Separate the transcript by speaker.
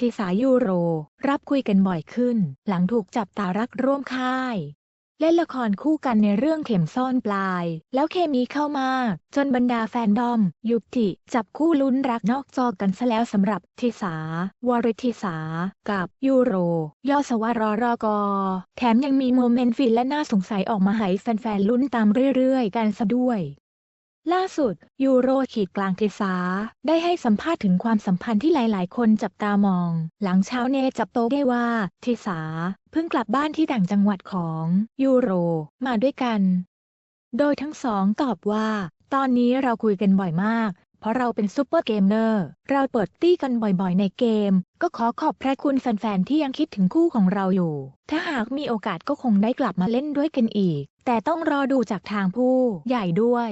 Speaker 1: ทีสายูโร รับคุยกันบ่อยขึ้น หลังถูกจับตารักร่วมค่าย เล่นละครคู่กันในเรื่องเข็มซ่อนปลาย แล้วเคมีเข้ามาจนบรรดาแฟนดอม ยุบติจับคู่ลุ้นรักนอกจอกันซะแล้วสำหรับทิสาวริทิสา กับยูโร ยอสวรรกอ แถมยังมีโมเมนต์ฟินและน่าสงสัยออกมาให้แฟนๆลุ้นตามเรื่อยๆ กันซะด้วย ล่าสุด ยูโรขีดกลางทิสาได้ให้สัมภาษณ์ถึงความสัมพันธ์ที่หลาย ๆ คนจับตามอง หลังชาวเนจับโตได้ว่าทิสาเพิ่งกลับบ้านที่ต่างจังหวัดของยูโรมาด้วยกัน โดยทั้งสองตอบว่า ตอนนี้เราคุยกันบ่อยมาก เพราะเราเป็นซูเปอร์เกมเมอร์ เราเปิดตี้กันบ่อย ๆ ในเกม ก็ขอขอบพระคุณแฟน ๆ ที่ยังคิดถึงคู่ของเราอยู่ ถ้าหากมีโอกาสก็คงได้กลับมาเล่นด้วยกันอีก แต่ต้องรอดูจากทางผู้ใหญ่ด้วย